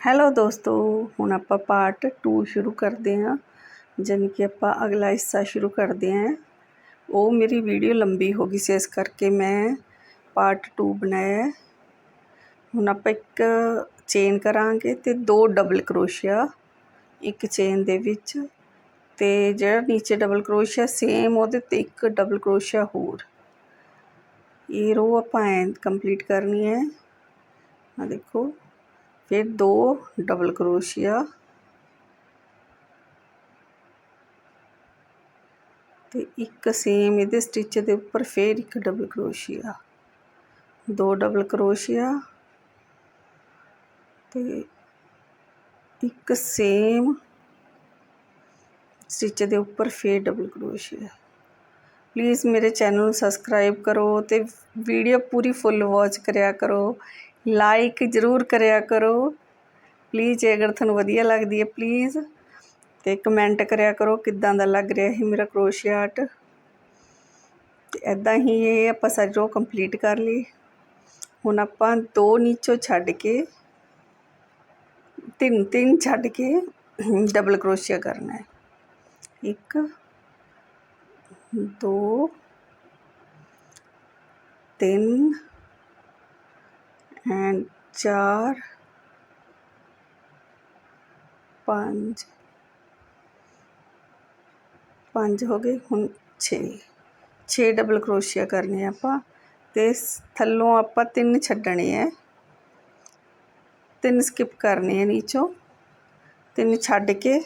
Hello ਦੋਸਤੋ, ਹੁਣ ਆਪਾਂ ਪਾਰਟ 2 ਸ਼ੁਰੂ ਕਰਦੇ ਹਾਂ। ਜਾਣੀ ਕਿ ਆਪਾਂ ਅਗਲਾ ਹਿੱਸਾ ਸ਼ੁਰੂ ਕਰਦੇ ਹਾਂ। ਉਹ ਮੇਰੀ ਵੀਡੀਓ ਲੰਬੀ ਹੋ ਗਈ ਸੀ, ਇਸ ਕਰਕੇ ਮੈਂ ਪਾਰਟ 2 ਬਣਾਇਆ ਹੁਣ ਆਪਾਂ ਇੱਕ ਚੇਨ ਕਰਾਂਗੇ ਤੇ ਦੋ ਡਬਲ ਕਰੋਸ਼ੀਆ ਇੱਕ ਚੇਨ ਦੇ ਵਿੱਚ। ਤੇ ਜਿਹੜਾ ਨੀਚੇ ਡਬਲ ਕਰੋਸ਼ੀਆ ਸੇਮ ਉਹਦੇ ਤੇ ਇੱਕ ਡਬਲ ਕਰੋਸ਼ੀਆ ਹੋਰ। ਇਹ ਰੋ ਆਪਾਂ ਐਂ ਕੰਪਲੀਟ ਕਰਨੀ ਹੈ। ਆ ਦੇਖੋ। ਫਿਰ ਦੋ ਡਬਲ ਕਰੋਸ਼ੀਆ ਤੇ ਇੱਕ ਸੇਮ ਇਹਦੇ ਸਟਿਚ ਦੇ ਉੱਪਰ ਫਿਰ ਇੱਕ ਡਬਲ ਕਰੋਸ਼ੀਆ ਦੋ ਡਬਲ ਕਰੋਸ਼ੀਆ ਤੇ ਇੱਕ ਸੇਮ ਸਟਿਚ ਦੇ ਉੱਪਰ ਫਿਰ ਡਬਲ ਕਰੋਸ਼ੀਆ ਪਲੀਜ਼ ਮੇਰੇ ਚੈਨਲ ਨੂੰ ਸਬਸਕ੍ਰਾਈਬ ਕਰੋ ਤੇ ਵੀਡੀਓ ਪੂਰੀ ਫੁੱਲ ਵਾਚ ਕਰਿਆ ਕਰੋ ਲਾਈਕ ਜ਼ਰੂਰ ਕਰਿਆ ਕਰੋ। ਪਲੀਜ਼ ਜੇ ਅਗਰ ਤੁਹਾਨੂੰ ਵਧੀਆ ਲੱਗਦੀ ਹੈ ਪਲੀਜ਼ ਤੇ ਕਮੈਂਟ ਕਰਿਆ ਕਰੋ ਕਿੱਦਾਂ ਦਾ ਲੱਗ ਰਿਹਾ ਹੈ ਮੇਰਾ ਕਰੋਸ਼ੀਆ ਆਰਟ ਤੇ ਐਦਾਂ ਹੀ ਇਹ ਆਪਾਂ ਸਾਰੀ ਰੋ ਕੰਪਲੀਟ ਕਰ ਲਈ ਹੁਣ ਆਪਾਂ ਦੋ ਨੀਚੋਂ ਛੱਡ ਕੇ, ਤਿੰਨ ਤਿੰਨ ਛੱਡ ਕੇ ਡਬਲ ਕਰੋਸ਼ੀਆ ਕਰਨਾ ਹੈ। ਇੱਕ, ਦੋ, ਤਿੰਨ ਐਂਡ ਚਾਰ ਪੰਜ ਪੰਜ ਹੋ ਗਏ ਹੁਣ 6 6 ਡਬਲ ਕਰੋਸ਼ੀਆ ਕਰਨੇ ਆਪਾਂ ਤੇ ਥੱਲੋਂ ਆਪਾਂ ਤਿੰਨ ਛੱਡਣੇ ਆ ਤਿੰਨ ਸਕਿਪ ਕਰਨੇ ਆ ਨੀਚੋਂ ਤਿੰਨ ਛੱਡ ਕੇ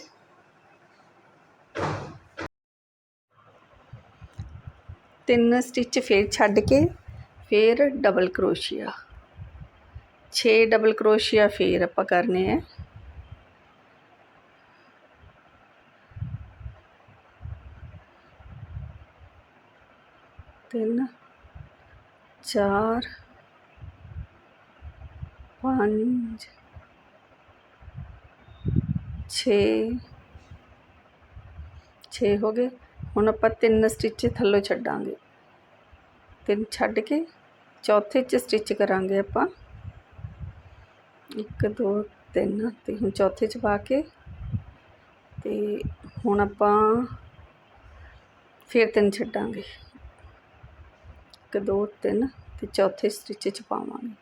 ਤਿੰਨ ਸਟਿਚ ਫੇਰ ਛੱਡ ਕੇ ਫੇਰ ਡਬਲ ਕਰੋਸ਼ੀਆ 6 ਡਬਲ ਕਰੋਸ਼ੀਆ ਫੇਰ ਆਪਾਂ ਕਰਨੇ ਆ। ਤਿੰਨ, ਚਾਰ, ਪੰਜ, ਛੇ। ਛੇ ਹੋ ਗਏ। ਹੁਣ ਆਪਾਂ ਤਿੰਨ ਸਟਿਚ ਥੱਲੋਂ ਛੱਡਾਂਗੇ। ਤਿੰਨ ਛੱਡ ਕੇ ਚੌਥੇ 'ਚ ਸਟਿਚ ਕਰਾਂਗੇ ਆਪਾਂ। ਇੱਕ, ਦੋ, ਤਿੰਨ ਤੇ ਹੁਣ ਚੌਥੇ 'ਚ ਪਾ ਕੇ ਤੇ ਹੁਣ ਆਪਾਂ ਫਿਰ ਤਿੰਨ ਛੱਡਾਂਗੇ। ਇੱਕ, ਦੋ, ਤਿੰਨ ਤੇ ਚੌਥੇ ਸਟਿਚ 'ਚ ਪਾਵਾਂਗੇ।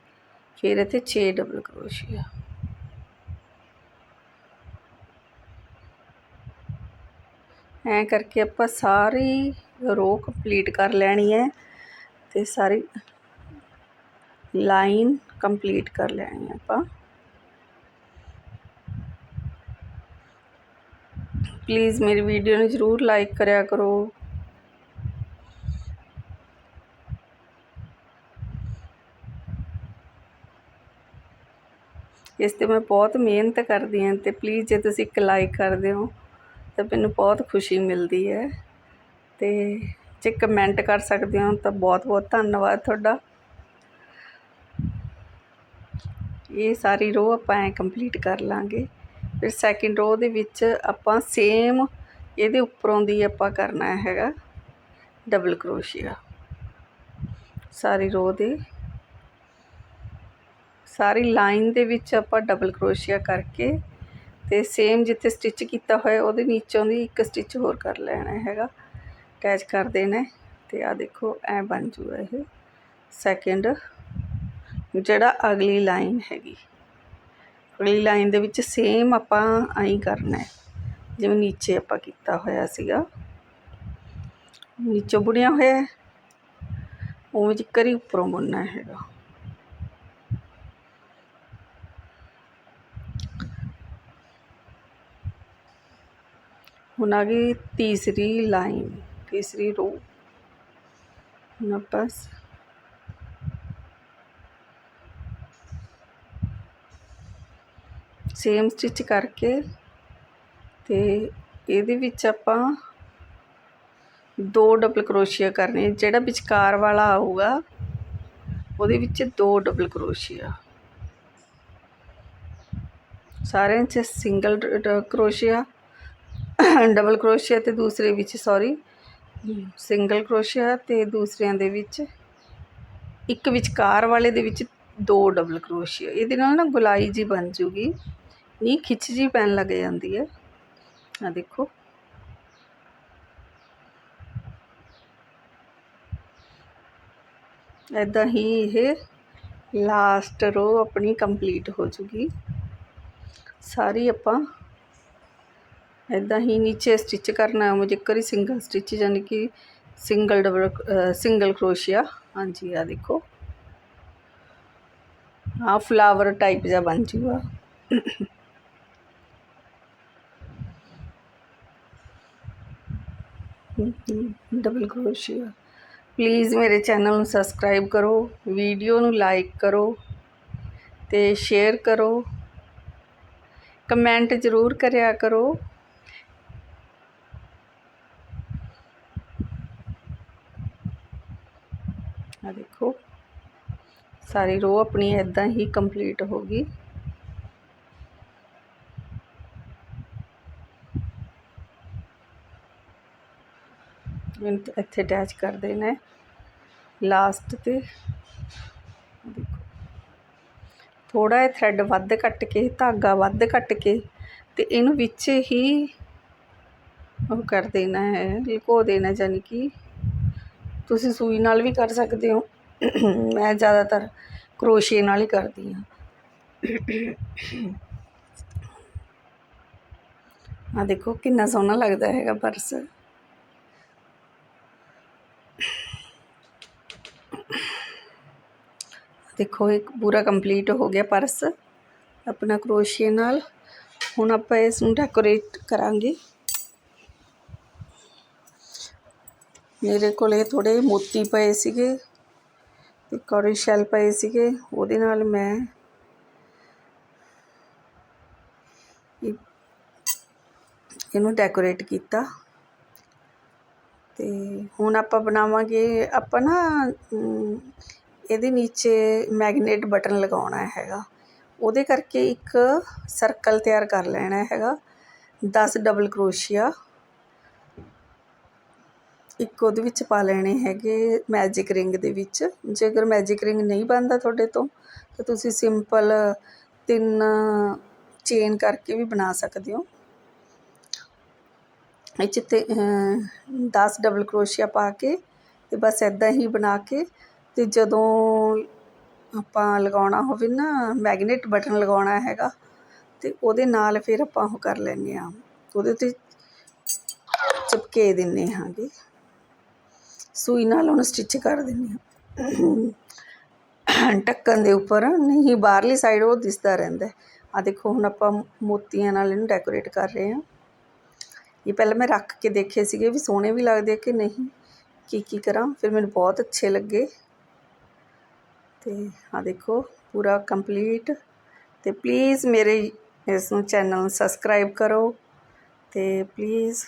ਫਿਰ ਇੱਥੇ 6 ਡਬਲ ਕਰੋਸ਼ੀਆ ਐ ਕਰਕੇ ਆਪਾਂ ਸਾਰੀ ਰੋ ਕੰਪਲੀਟ ਕਰ ਲੈਣੀ ਹੈ ਤੇ ਸਾਰੀ ਲਾਈਨ ਕੰਪਲੀਟ ਕਰ ਲੈਣੀ ਹੈ ਆਪਾਂ। ਪਲੀਜ਼ ਮੇਰੀ ਵੀਡੀਓ ਨੂੰ ਜ਼ਰੂਰ ਲਾਈਕ ਕਰਿਆ ਕਰੋ। ਇਸ ਤੇ ਮੈਂ ਬਹੁਤ ਮਿਹਨਤ ਕਰਦੀ ਹਾਂ ਤੇ ਪਲੀਜ਼ ਜੇ ਤੁਸੀਂ ਇੱਕ ਲਾਈਕ ਕਰਦੇ ਹੋ, ਤਾਂ ਮੈਨੂੰ ਬਹੁਤ ਖੁਸ਼ੀ ਮਿਲਦੀ ਹੈ। ਤੇ ਜੇ ਕਮੈਂਟ ਕਰ ਸਕਦੇ ਹੋ, ਤਾਂ ਬਹੁਤ ਬਹੁਤ ਧੰਨਵਾਦ ਤੁਹਾਡਾ। ਇਹ ਸਾਰੀ ਰੋ ਆਪਾਂ ਐ ਕੰਪਲੀਟ ਕਰ ਲਾਂਗੇ। ਫਿਰ ਸੈਕਿੰਡ ਰੋ ਦੇ ਵਿੱਚ ਆਪਾਂ ਸੇਮ ਇਹਦੇ ਉੱਪਰੋਂ ਦੀ ਆਪਾਂ ਕਰਨਾ ਹੈਗਾ ਡਬਲ ਕਰੋਸ਼ੀਆ ਸਾਰੀ ਰੋ ਦੇ। ਸਾਰੀ ਲਾਈਨ ਦੇ ਵਿੱਚ ਆਪਾਂ ਡਬਲ ਕਰੋਸ਼ੀਆ ਕਰਕੇ ਤੇ ਸੇਮ ਜਿੱਥੇ ਸਟਿਚ ਕੀਤਾ ਹੋਇਆ ਉਹਦੇ ਨੀਚੋਂ ਦੀ ਇੱਕ ਸਟਿਚ ਹੋਰ ਕਰ ਲੈਣਾ ਹੈਗਾ। ਅਟੈਚ ਕਰ ਦੇਣਾ ਤੇ ਆ ਦੇਖੋ, ਐ ਬਣ ਜੂਗਾ ਇਹ। ਸੈਕਿੰਡ ਜਿਹੜਾ ਅਗਲੀ ਲਾਈਨ ਹੈਗੀ। ਅਗਲੀ ਲਾਈਨ ਦੇ ਵਿੱਚ ਸੇਮ ਆਪਾਂ ਐਂ ਕਰਨਾ ਹੈ। ਜਿਵੇਂ ਨੀਚੇ ਆਪਾਂ ਕੀਤਾ ਹੋਇਆ ਸੀਗਾ। ਨੀਚੋਂ ਬੁਣਿਆ ਹੋਇਆ ਉਵੇਂ ਜਿੱਕਰ ਹੀ ਉੱਪਰੋਂ ਬੁਣਨਾ ਹੈਗਾ। ਹੁਣ ਆ ਗਈ ਤੀਸਰੀ ਲਾਈਨ ਤੀਸਰੀ रो ਹੁਣ ਆਪਾਂ ਸੇਮ ਸਟਿਚ ਕਰਕੇ ਤੇ ਇਹਦੇ ਵਿੱਚ ਆਪਾਂ ਦੋ ਡਬਲ ਕਰੋਸ਼ੀਆ ਕਰਨੇ, ਜਿਹੜਾ ਵਿਚਕਾਰ ਵਾਲਾ ਆਊਗਾ, ਉਹਦੇ ਵਿੱਚ ਦੋ ਡਬਲ ਕਰੋਸ਼ੀਆ ਸਾਰਿਆਂ 'ਚ ਸਿੰਗਲ ਕਰੋਸ਼ੀਆ ਡਬਲ ਕਰੋਸ਼ੀਆ ਤੇ ਦੂਸਰੇ ਵਿੱਚ ਸੌਰੀ ਸਿੰਗਲ ਕਰੋਸ਼ੀਆ ਤੇ ਦੂਸਰਿਆਂ ਦੇ ਵਿੱਚ ਇੱਕ ਵਿਚਕਾਰ ਵਾਲੇ ਦੇ ਵਿੱਚ ਦੋ ਡਬਲ ਕਰੋਸ਼ੀਆ ਇਹਦੇ ਨਾਲ ਨਾ ਗੁਲਾਈ ਜੀ ਬਣ ਜੂਗੀ। ਨਹੀਂ, ਖਿੱਚ ਜੀ ਪੈਣ ਲੱਗ ਜਾਂਦੀ ਹੈ। ਆ ਦੇਖੋ। ਇਦਾਂ ਹੀ ਇਹ ਲਾਸਟ ਰੋ ਆਪਣੀ ਕੰਪਲੀਟ ਹੋ ਜੂਗੀ। ਸਾਰੀ ਆਪਾਂ ਇਦਾਂ ਹੀ ਨੀਚੇ ਸਟਿਚ ਕਰਨਾ ਹੈ। ਮੁਝੇ ਕਰੀ ਸਿੰਗਲ ਸਟਿਚ ਯਾਨੀ ਕਿ ਸਿੰਗਲ ਡਬਲ ਸਿੰਗਲ ਕਰੋਸ਼ੀਆ ਹਾਂਜੀ ਆ ਦੇਖੋ। ਆ ਫਲਾਵਰ ਟਾਈਪ ਜਿਹਾ ਬਣ ਜੂਗਾ। ਡਬਲ ਕਰੋਸ਼ੀਆ ਪਲੀਜ਼ ਮੇਰੇ ਚੈਨਲ ਨੂੰ ਸਬਸਕ੍ਰਾਈਬ ਕਰੋ ਵੀਡੀਓ ਨੂੰ ਲਾਈਕ ਕਰੋ ਤੇ ਸ਼ੇਅਰ ਕਰੋ। ਕਮੈਂਟ ਜ਼ਰੂਰ ਕਰਿਆ ਕਰੋ। ਆ ਦੇਖੋ, ਸਾਰੀ ਰੋ ਆਪਣੀ ਇਦਾਂ ਹੀ ਕੰਪਲੀਟ ਹੋ ਗਈ। ਇੱਥੇ ਅਟੈਚ ਕਰ ਦੇਣਾ ਲਾਸਟ ਤੇ ਦੇਖੋ। ਥੋੜਾ ਜਿਹਾ ਥ੍ਰੈਡ ਵੱਧ ਕੱਟ ਕੇ, ਧਾਗਾ ਵੱਧ ਕੱਟ ਕੇ ਤੇ ਇਹਨੂੰ ਵਿੱਚ ਹੀ ਉਹ ਕਰ ਦੇਣਾ ਹੈ, ਲਕੋ ਦੇਣਾ ਯਾਨੀ ਕਿ ਤੁਸੀਂ ਸੂਈ ਨਾਲ ਵੀ ਕਰ ਸਕਦੇ ਹੋ। ਮੈਂ ਜ਼ਿਆਦਾਤਰ ਕਰੋਸ਼ੀਏ ਨਾਲ ਹੀ ਕਰਦੀ ਹਾਂ। ਆ ਦੇਖੋ ਕਿੰਨਾ ਸੋਹਣਾ ਲੱਗਦਾ ਹੈਗਾ ਪਰਸ ਦੇਖੋ, ਇਹ ਪੂਰਾ ਕੰਪਲੀਟ ਹੋ ਗਿਆ ਪਰਸ। ਆਪਣਾ ਕਰੋਸ਼ੀਏ ਨਾਲ। ਹੁਣ ਆਪਾਂ ਇਸ ਨੂੰ ਡੈਕੋਰੇਟ ਕਰਾਂਗੇ। ਮੇਰੇ ਕੋਲੇ ਥੋੜੇ ਮੋਤੀ ਪਏ ਸੀਗੇ ਤੇ ਕੌੜੀ ਸ਼ੈਲ ਪਏ ਸੀਗੇ। ਉਹਦੇ ਨਾਲ ਮੈਂ ਇਹਨੂੰ ਡੈਕੋਰੇਟ ਕੀਤਾ। ਤੇ ਹੁਣ ਆਪਾਂ ਬਣਾਵਾਂਗੇ, ਆਪਾਂ ਨਾ ਇਹਦੇ ਨੀਚੇ ਮੈਗਨੇਟ ਬਟਨ ਲਗਾਉਣਾ ਹੈਗਾ। ਉਹਦੇ ਕਰਕੇ ਇੱਕ ਸਰਕਲ ਤਿਆਰ ਕਰ ਲੈਣਾ ਹੈਗਾ। 10 ਡਬਲ ਕਰੋਸ਼ੀਆ। ਇੱਕ ਉਹਦੇ ਵਿੱਚ ਪਾ ਲੈਣੇ ਹੈਗੇ ਮੈਜਿਕ ਰਿੰਗ ਦੇ ਵਿੱਚ। ਜੇਕਰ ਮੈਜਿਕ ਰਿੰਗ ਨਹੀਂ ਬਣਦਾ ਤੁਹਾਡੇ ਤੋਂ, ਤਾਂ ਤੁਸੀਂ ਸਿੰਪਲ ਤਿੰਨ ਚੇਨ ਕਰਕੇ ਵੀ ਬਣਾ ਸਕਦੇ ਹੋ। ਇਹ 'ਚ ਤੇ 10 ਡਬਲ ਕਰੋਸ਼ੀਆ ਪਾ ਕੇ ਤੇ ਬਸ ਇਦਾਂ ਹੀ ਬਣਾ ਕੇ ਤੇ ਜਦੋਂ ਆਪਾਂ ਲਗਾਉਣਾ ਹੋਵੇ ਨਾ ਮੈਗਨੇਟ ਬਟਨ ਲਗਾਉਣਾ ਹੈਗਾ ਅਤੇ ਉਹਦੇ ਨਾਲ ਫਿਰ ਆਪਾਂ ਉਹ ਕਰ ਲੈਂਦੇ ਹਾਂ। ਉਹਦੇ ਉੱਤੇ ਚਿਪਕੇ ਦਿੰਦੇ ਹਾਂਗੇ। ਸੂਈ ਨਾਲ ਉਹਨੂੰ ਸਟਿਚ ਕਰ ਦਿੰਦੇ ਹਾਂ। ਢੱਕਣ ਦੇ ਉੱਪਰ, ਨਹੀਂ, ਬਾਹਰਲੀ ਸਾਈਡ ਉਹ ਦਿਸਦਾ ਰਹਿੰਦਾ। ਆ ਦੇਖੋ, ਹੁਣ ਆਪਾਂ ਮੋਤੀਆਂ ਨਾਲ ਇਹਨੂੰ ਡੈਕੋਰੇਟ ਕਰ ਰਹੇ ਹਾਂ। ਇਹ ਪਹਿਲਾਂ ਮੈਂ ਰੱਖ ਕੇ ਦੇਖੇ ਸੀਗੇ ਵੀ ਸੋਹਣੇ ਵੀ ਲੱਗਦੇ ਕਿ ਨਹੀਂ ਕੀ ਕੀ ਕਰਾਂ। ਫਿਰ ਮੈਨੂੰ ਬਹੁਤ ਅੱਛੇ ਲੱਗੇ। ਤੇ ਆ ਦੇਖੋ, ਪੂਰਾ ਕੰਪਲੀਟ ਤੇ ਪਲੀਜ਼ ਮੇਰੇ ਇਸ ਨੂੰ ਚੈਨਲ ਨੂੰ ਸਬਸਕ੍ਰਾਈਬ ਕਰੋ ਤੇ ਪਲੀਜ਼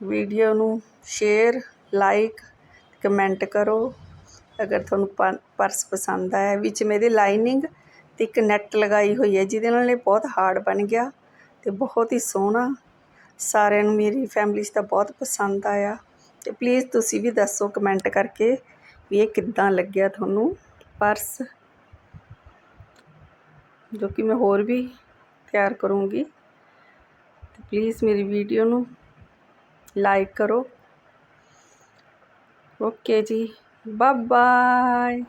ਵੀਡੀਓ ਨੂੰ ਸ਼ੇਅਰ ਲਾਈਕ ਕਮੈਂਟ ਕਰੋ। ਅਗਰ ਤੁਹਾਨੂੰ ਪਰਸ ਪਸੰਦ ਆਇਆ, ਵਿੱਚ ਮੇਰੇ ਲਾਈਨਿੰਗ ਤੇ ਇੱਕ ਨੈਟ ਲਗਾਈ ਹੋਈ ਹੈ, ਜਿਹਦੇ ਨਾਲ ਇਹ ਬਹੁਤ ਹਾਰਡ ਬਣ ਗਿਆ ਤੇ ਬਹੁਤ ਹੀ ਸੋਹਣਾ। ਸਾਰਿਆਂ ਨੂੰ ਮੇਰੀ ਫੈਮਿਲੀ 'ਚ ਤਾਂ ਬਹੁਤ ਪਸੰਦ ਆਇਆ। ਤੇ ਪਲੀਜ਼ ਤੁਸੀਂ ਵੀ ਦੱਸੋ ਕਮੈਂਟ ਕਰਕੇ। ਵੀ ਇਹ ਕਿੱਦਾਂ ਲੱਗਿਆ ਤੁਹਾਨੂੰ ਪਰਸ? ਜੋ ਕਿ ਮੈਂ ਹੋਰ ਵੀ ਤਿਆਰ ਕਰੂੰਗੀ। ਤੇ ਪਲੀਜ਼ ਮੇਰੀ ਵੀਡੀਓ ਨੂੰ ਲਾਈਕ ਕਰੋ। ਓਕੇ ਜੀ ਬਾਏ ਬਾਏ